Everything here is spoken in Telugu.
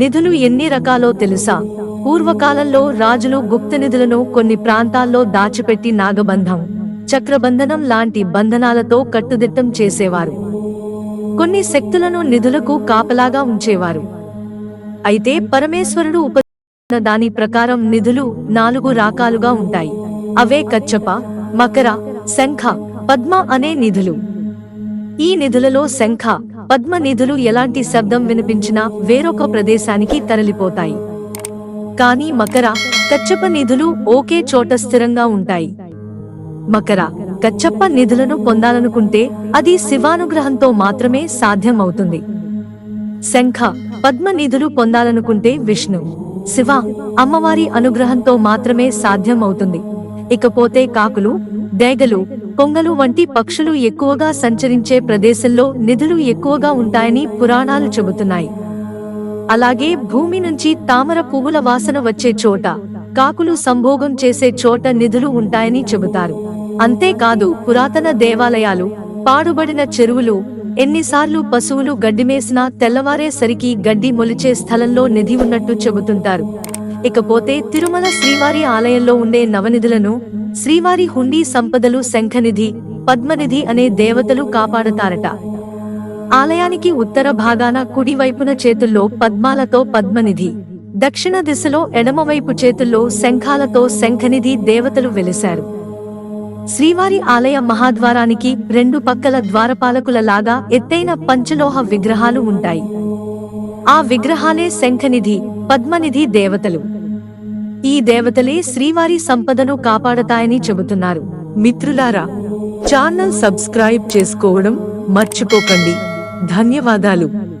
నిధులు ఎన్ని రకాలో తెలుసా? పూర్వకాలంలో రాజులు గుప్త నిధులను కొన్ని ప్రాంతాల్లో దాచిపెట్టి నాగబంధం చక్రబంధనం లాంటి బంధనాలతో కట్టుదిట్టం చేసేవారు. కొన్ని శక్తులను నిధులకు కాపలాగా ఉంచేవారు. అయితే పరమేశ్వరుడు ఉప దాని ప్రకారం నిధులు నాలుగు రకాలుగా ఉంటాయి. అవే కచ్చప మకర శంఖ పద్మ అనే నిధులు. ఈ నిధులలో శంఖ పద్మ నిధులు ఎలాంటి శబ్దం వినిపించినా వేరొక ప్రదేశానికి తరలిపోతాయి. కానీ మకర కచ్చప నిధులు ఒకే చోట స్థిరంగా ఉంటాయి. మకర కచ్చప్ప నిధులను పొందాలనుకుంటే అది శివానుగ్రహంతో మాత్రమే సాధ్యం అవుతుంది శంఖ పద్మ నిధులు పొందాలనుకుంటే విష్ణు శివ అమ్మవారి అనుగ్రహంతో మాత్రమే సాధ్యం అవుతుంది ఇకపోతే కాకులు డేగలు కొంగలు వంటి పక్షులు ఎక్కువగా సంచరించే ప్రదేశంలో నిధులు ఎక్కువగా ఉంటాయని పురాణాలు చెబుతున్నాయి. అలాగే భూమి నుంచి తామర పువ్వుల వాసన వచ్చే చోట కాకులు సంభోగం చేసే చోట నిధులు ఉంటాయని చెబుతారు. అంతేకాదు పురాతన దేవాలయాలు పాడుబడిన చెరువులు ఎన్నిసార్లు పశువులు గడ్డిమేసినా తెల్లవారేసరికి గడ్డి మొలిచే స్థలంలో నిధి ఉన్నట్టు చెబుతుంటారు. ఇకపోతే తిరుమల శ్రీవారి ఆలయంలో ఉండే నవనిధులను శ్రీవారి హుండీ సంపదలు శంఖనిధి పద్మనిధి అనే దేవతలు కాపాడతారట. ఆలయానికి ఉత్తర భాగాన కుడివైపున చేతుల్లో పద్మాలతో పద్మనిధి దక్షిణ దిశలో ఎడమవైపు చేతుల్లో శంఖాలతో శంఖనిధి దేవతలు వెలిశారు. శ్రీవారి ఆలయ మహాద్వారానికి రెండు పక్కల ద్వారపాలకుల లాగా ఎత్తైన పంచలోహ విగ్రహాలు ఉంటాయి. ఆ విగ్రహాలే శంఖనిధి పద్మనిధి దేవతలు. ఈ దేవతలే శ్రీవారి సంపదను కాపాడతాయని చెబుతున్నారు. మిత్రులారా ఛానల్ సబ్స్క్రైబ్ చేసుకోవడం మర్చిపోకండి. ధన్యవాదాలు.